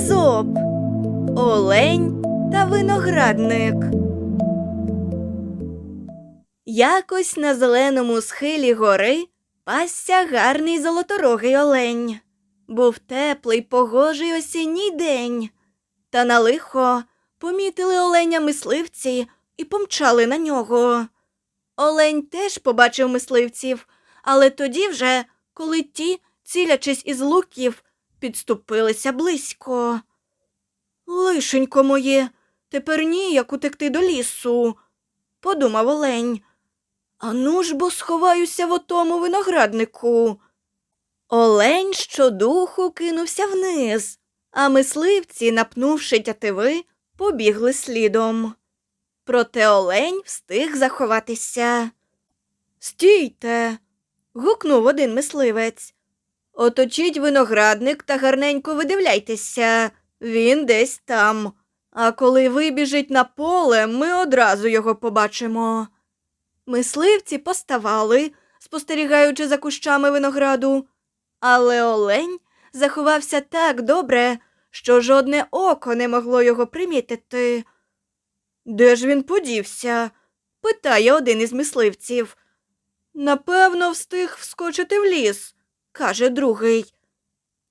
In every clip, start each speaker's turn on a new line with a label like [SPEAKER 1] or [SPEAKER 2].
[SPEAKER 1] Езоп Олень та виноградник. Якось на зеленому схилі гори пасся гарний золоторогий олень. Був теплий погожий осінній день. Та на лихо помітили оленя мисливці і помчали на нього. Олень теж побачив мисливців, але тоді вже, коли ті, цілячись із луків, підступилися близько. Лишенько моє, тепер ніяк утекти до лісу, подумав олень. Ану ж бо сховаюся в отому винограднику. Олень щодуху кинувся вниз, а мисливці, напнувши тятиви, побігли слідом. Проте олень встиг заховатися. Стійте. гукнув один мисливець. Оточіть виноградник та гарненько видивляйтеся. Він десь там. А коли вибіжить на поле, ми одразу його побачимо. Мисливці поставали, спостерігаючи за кущами винограду, але олень заховався так добре, що жодне око не могло його примітити. Де ж він подівся? питає один із мисливців. Напевно, встиг вскочити в ліс, каже другий.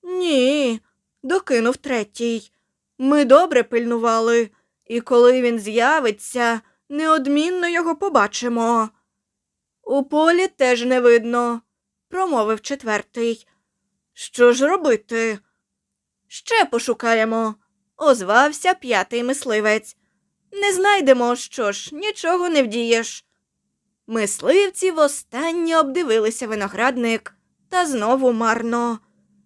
[SPEAKER 1] Ні, докинув третій. Ми добре пильнували, і коли він з'явиться, неодмінно його побачимо. У полі теж не видно, промовив четвертий. Що ж робити? Ще пошукаємо, озвався п'ятий мисливець. Не знайдемо, що ж, нічого не вдієш. Мисливці востаннє обдивилися виноградник, та знову марно.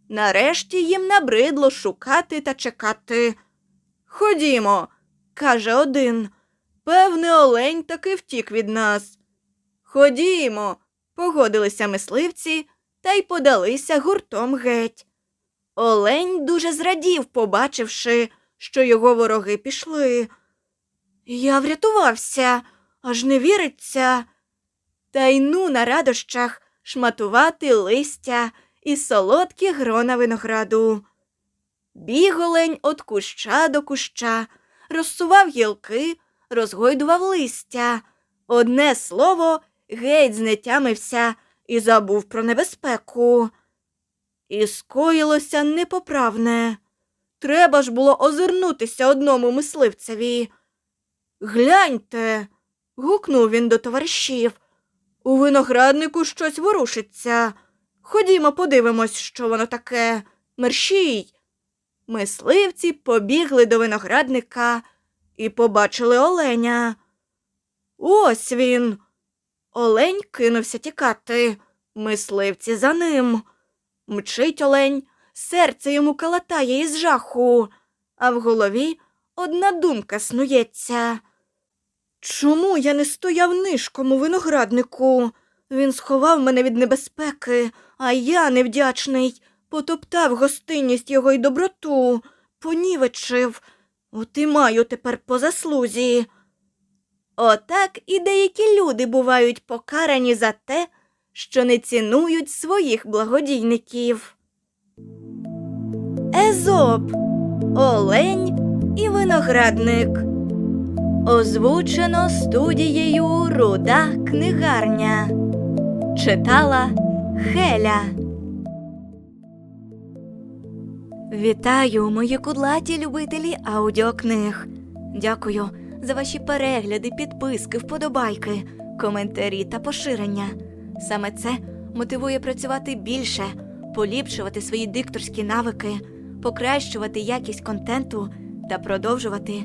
[SPEAKER 1] Нарешті їм набридло шукати та чекати. Ходімо, каже один. Певне, олень таки втік від нас. Ходімо, погодилися мисливці та й подалися гуртом геть. Олень дуже зрадів, побачивши, що його вороги пішли. Я врятувався, аж не віриться. Та й ну на радощах шматувати листя і солодкі грона винограду. Біг олень от куща до куща, розсував гілки, розгойдував листя. Одне слово, геть знетямився і забув про небезпеку. І скоїлося непоправне. Треба ж було озирнутися одному мисливцеві. Гляньте. гукнув він до товаришів. У винограднику щось ворушиться. Ходімо, подивимось, що воно таке. Мерщій. Мисливці побігли до виноградника і побачили оленя. Ось він. Олень кинувся тікати. Мисливці за ним. Мчить олень, серце йому калатає із жаху, а в голові одна думка снується. Чому я не стояв нишком у винограднику? Він сховав мене від небезпеки, а я, невдячний, потоптав гостинність його й доброту, понівечив. От і маю тепер по заслузі. Отак і деякі люди бувають покарані за те, що не цінують своїх благодійників. Езоп Олень і виноградник. Озвучено студією Руда книгарня. Читала Хеля. Вітаю, мої кудлаті любителі аудіокниг. Дякую за ваші перегляди, підписки, вподобайки, коментарі та поширення. Саме це мотивує працювати більше, поліпшувати свої дикторські навики, покращувати якість контенту та продовжувати